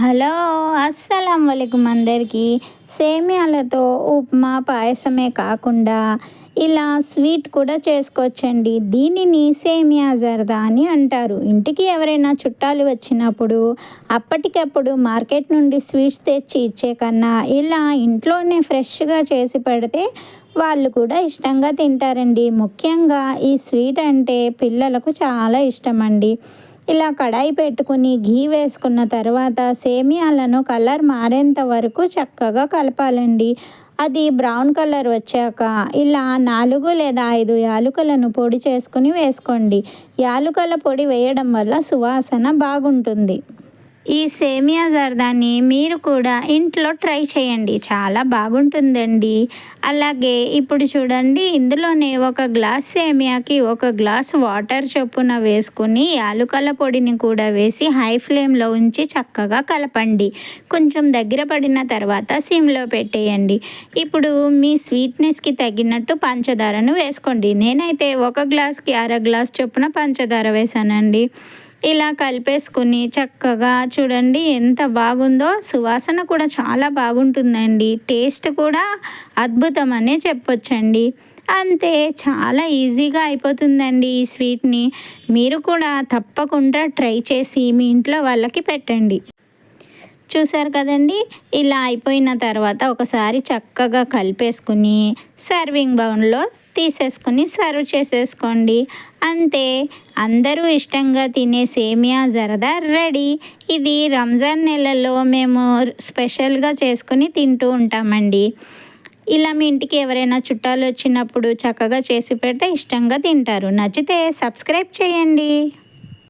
Hello అస్సలం వలైకుం అందరికీ. సేమియాలతో ఉప్మా పాయసమే కాకుండా ఇలా స్వీట్ కూడా చేసుకోవచ్చండి. దీనిని సేమియా జర్దా అని అంటారు. ఇంటికి ఎవరైనా చుట్టాలు వచ్చినప్పుడు అప్పటికప్పుడు మార్కెట్ నుండి స్వీట్స్ తెచ్చి ఇచ్చే కన్నా ఇలా ఇంట్లోనే ఫ్రెష్గా చేసి పెడితే వాళ్ళు కూడా ఇష్టంగా తింటారండి. ముఖ్యంగా ఈ స్వీట్ అంటే పిల్లలకు చాలా ఇష్టం అండి ఇలా కడాయి పెట్టుకుని ఘీ వేసుకున్న తర్వాత సేమియాలను కలర్ మారేంత వరకు చక్కగా కలపాలండి. అది బ్రౌన్ కలర్ వచ్చాక ఇలా నాలుగు లేదా ఐదు యాలుకలను పొడి చేసుకుని వేసుకోండి. యాలుకల పొడి వేయడం వల్ల సువాసన బాగుంటుంది. ఈ సేమియా జర్దాన్ని మీరు కూడా ఇంట్లో ట్రై చేయండి. చాలా బాగుంటుందండి. అలాగే ఇప్పుడు చూడండి ఇందులోనే ఒక గ్లాస్ సేమియాకి ఒక గ్లాస్ వాటర్ చొప్పున వేసుకుని యాలుకల పొడిని కూడా వేసి హై ఫ్లేమ్లో ఉంచి చక్కగా కలపండి. కొంచెం దగ్గర పడిన తర్వాత సిమ్లో పెట్టేయండి. ఇప్పుడు మీ స్వీట్నెస్కి తగినట్టు పంచదారను వేసుకోండి. నేనైతే ఒక గ్లాస్కి అర గ్లాస్ చొప్పున పంచదార వేసానండి ఇలా కలిపేసుకుని చక్కగా చూడండి ఎంత బాగుందో. సువాసన కూడా చాలా బాగుంటుందండి. టేస్ట్ కూడా అద్భుతం అనే చెప్పొచ్చండి. అంతే చాలా ఈజీగా అయిపోతుందండి ఈ స్వీట్ని. మీరు కూడా తప్పకుండా ట్రై చేసి మీ ఇంట్లో వాళ్ళకి పెట్టండి. చూసారు కదండి? ఇలా అయిపోయిన తర్వాత ఒకసారి చక్కగా కలిపేసుకుని సర్వింగ్ బౌన్లో తీసేసుకొని సర్వ్ చేసేసుకోండి. అంతే అందరూ ఇష్టంగా తినే సేమియా జరదా రెడీ. ఇది రంజాన్ నెలలో మేము స్పెషల్గా చేసుకుని తింటూ ఉంటామండి. ఇలా మీ ఇంటికి ఎవరైనా చుట్టాలు వచ్చినప్పుడు చక్కగా చేసి పెడితే ఇష్టంగా తింటారు. నచ్చితే సబ్స్క్రైబ్ చేయండి.